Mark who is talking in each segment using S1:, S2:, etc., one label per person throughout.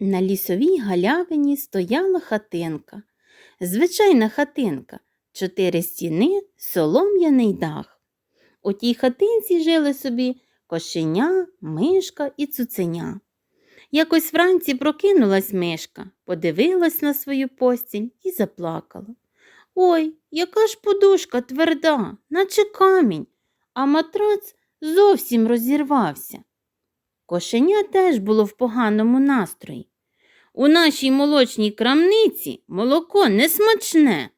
S1: На лісовій галявині стояла хатинка. Звичайна хатинка, чотири стіни, солом'яний дах. У тій хатинці жили собі кошеня, мишка і цуценя. Якось вранці прокинулась мишка, подивилась на свою постіль і заплакала. Ой, яка ж подушка тверда, наче камінь, а матрац зовсім розірвався. Кошеня теж було в поганому настрої. У нашій молочній крамниці молоко не смачне,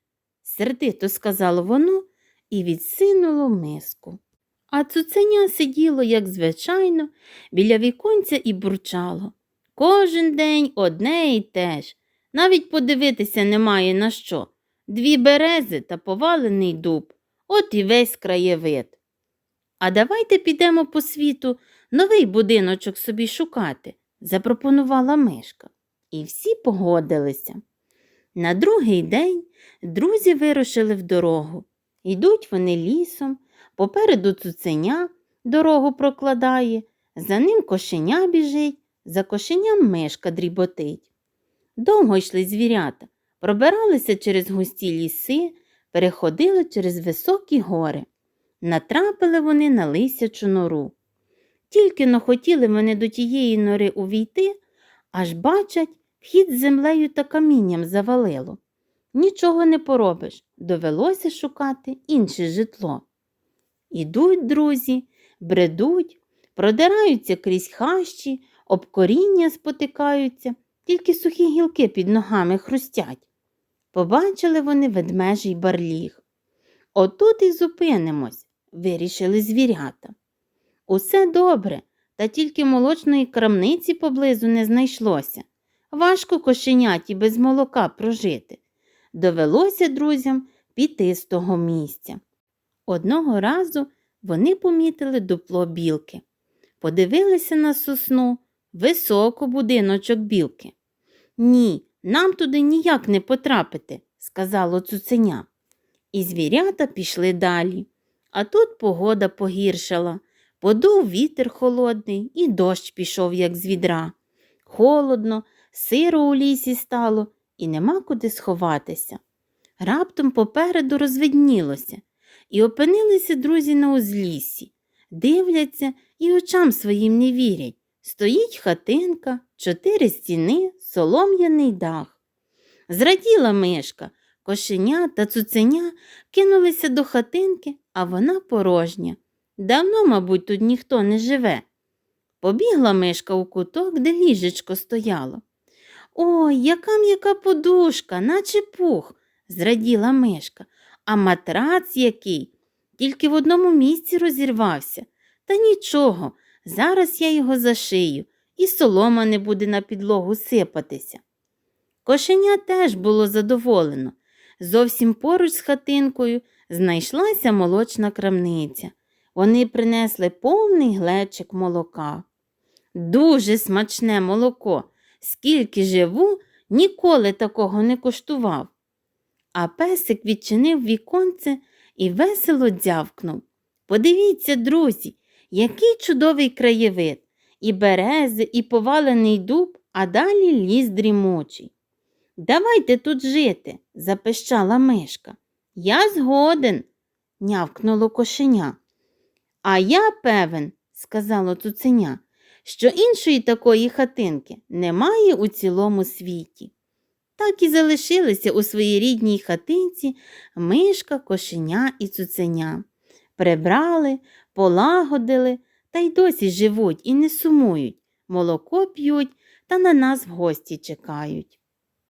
S1: сердито сказало воно і відсинуло миску. А цуценя сиділо, як звичайно, біля віконця і бурчало. Кожен день одне і те ж. Навіть подивитися немає на що. Дві берези та повалений дуб. От і весь краєвид. А давайте підемо по світу новий будиночок собі шукати, запропонувала мишка. І всі погодилися. На другий день друзі вирушили в дорогу. Йдуть вони лісом, попереду цуценя дорогу прокладає, за ним кошеня біжить, за кошеням мишка дріботить. Довго йшли звірята, пробиралися через густі ліси, переходили через високі гори. Натрапили вони на лисячу нору. Тільки но хотіли вони до тієї нори увійти, аж бачать, вхід з землею та камінням завалило. Нічого не поробиш, довелося шукати інше житло. Ідуть друзі, бредуть, продираються крізь хащі, об коріння спотикаються, тільки сухі гілки під ногами хрустять. Побачили вони ведмежий барліг. Отут і зупинимось, вирішили звірята. Усе добре, та тільки молочної крамниці поблизу не знайшлося. Важко кошеняті без молока прожити. Довелося друзям піти з того місця. Одного разу вони помітили дупло білки. Подивилися на сосну, високо будиночок білки. Ні, нам туди ніяк не потрапити, сказало цуценя. І звірята пішли далі. А тут погода погіршала. Подув вітер холодний, і дощ пішов, як з відра. Холодно, сиро у лісі стало, і нема куди сховатися. Раптом попереду розвиднілося, і опинилися друзі на узліссі. Дивляться і очам своїм не вірять. Стоїть хатинка, чотири стіни, солом'яний дах. Зраділа мишка, кошеня та цуценя кинулися до хатинки, а вона порожня. Давно, мабуть, тут ніхто не живе. Побігла мишка у куток, де ліжечко стояло. Ой, яка м'яка подушка, наче пух, зраділа мишка, а матрац який, тільки в одному місці розірвався. Та нічого, зараз я його зашию, і солома не буде на підлогу сипатися. Кошеня теж було задоволено. Зовсім поруч з хатинкою знайшлася молочна крамниця. Вони принесли повний глечик молока. Дуже смачне молоко. Скільки живу, ніколи такого не коштував. А песик відчинив віконце і весело дзявкнув. Подивіться, друзі, який чудовий краєвид. І берези, і повалений дуб, а далі ліс дрімучий. Давайте тут жити, запищала мишка. Я згоден, нявкнуло кошеня. А я певен, сказало цуценя, що іншої такої хатинки немає у цілому світі. Так і залишилися у своїй рідній хатинці мишка, кошеня і цуценя. Прибрали, полагодили та й досі живуть і не сумують, молоко п'ють та на нас в гості чекають.